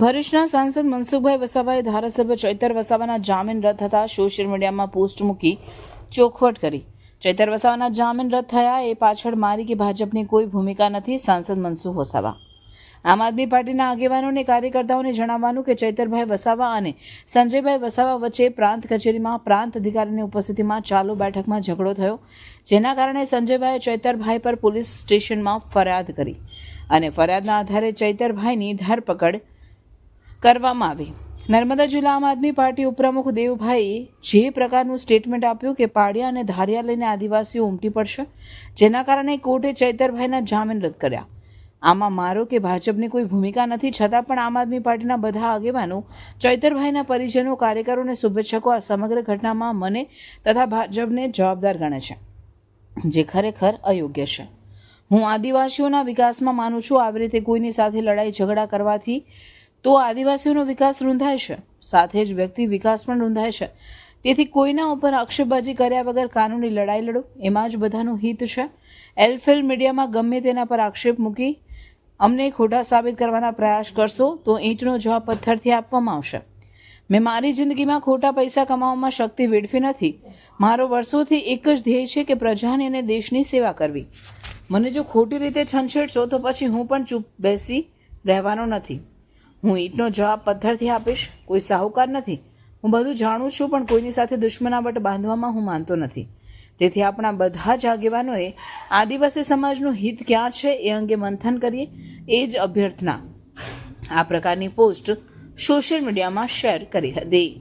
ભરૂચના સાંસદ મનસુખભાઈ વસાવાએ ધારાસભ્ય ચૈતર વસાવાના જામીન રદ થતા સોશિયલ મીડિયામાં પોસ્ટ મૂકી ચોખવટ કરી. ચૈતર વસાવાના જામીન રદ થયા એ પાછળ મારી કે ભાજપની કોઈ ભૂમિકા નથી, સાંસદ મનસુખ વસાવા. આમ આદમી પાર્ટીના આગેવાનો અને કાર્યકર્તાઓને જણાવવાનું કે ચૈતરભાઈ વસાવા અને સંજયભાઈ વસાવા વચ્ચે પ્રાંત કચેરીમાં પ્રાંત અધિકારીની ઉપસ્થિતિમાં ચાલુ બેઠકમાં ઝઘડો થયો, જેના કારણે સંજયભાઈએ ચૈતરભાઈ પર પોલીસ સ્ટેશનમાં ફરિયાદ કરી. અને ફરિયાદના આધારે ચૈતરભાઈની ધરપકડ કરવામાં આવી. નર્મદા જિલ્લા આમ આદમી પાર્ટી ઉપપ્રમુખ દેવભાઈ જે પ્રકારનું સ્ટેટમેન્ટ આપ્યું કે પાડિયા અને ધારિયા લઈને આદિવાસીઓ ઉમટી પડશે, જેના કારણે કોર્ટે ચૈતરભાઈના જામીન રદ કર્યા. આમાં મારો કે ભાજપની કોઈ ભૂમિકા નથી, છતાં પણ આમ આદમી પાર્ટીના બધા આગેવાનો ચૈતરભાઈના પરિજનો, કાર્યકરો અને શુભેચ્છકો આ સમગ્ર ઘટનામાં મને તથા ભાજપને જવાબદાર ગણે છે, જે ખરેખર અયોગ્ય છે. હું આદિવાસીઓના વિકાસમાં માનું છું, આવી રીતે કોઈની સાથે લડાઈ ઝઘડા કરવાથી તો આદિવાસીઓનો વિકાસ રૂંધાય છે. સાથે જ વ્યક્તિ વિકાસ પણ રૂંધાય છે. તેથી કોઈના ઉપર આક્ષેપબાજી કર્યા વગર કાનૂની લડાઈ લડો. એમાં જ બધાનું હિત છે. એલફેલ મીડિયામાં ગમે તેના પર આક્ષેપ મૂકી અમને ખોટા સાબિત કરવાના પ્રયાસ કરશો તો ઈંટનો જવાબ પથ્થરથી આપવામાં આવશે. મેં મારી જિંદગીમાં ખોટા પૈસા કમાવામાં શક્તિ વેડફી નથી. મારો વર્ષોથી એક જ ધ્યેય છે કે પ્રજાની અને દેશની સેવા કરવી. મને જો ખોટી રીતે છંછેડશો તો પછી હું પણ ચૂપ બેસી રહેવાનો નથી. હું ઈંટનો જવાબ પથ્થરથી આપીશ. કોઈ સાહુકાર નથી. હું બધું જાણું છું, પણ કોઈની સાથે દુશ્મનાવટ બાંધવામાં હું માનતો નથી. તેથી આપણા બધા જ આગેવાનોએ આદિવાસી સમાજનું હિત ક્યાં છે એ અંગે મંથન કરીએ, એ જ અભ્યર્થના આ પ્રકારની પોસ્ટ સોશિયલ મીડિયામાં શેર કરી હતી.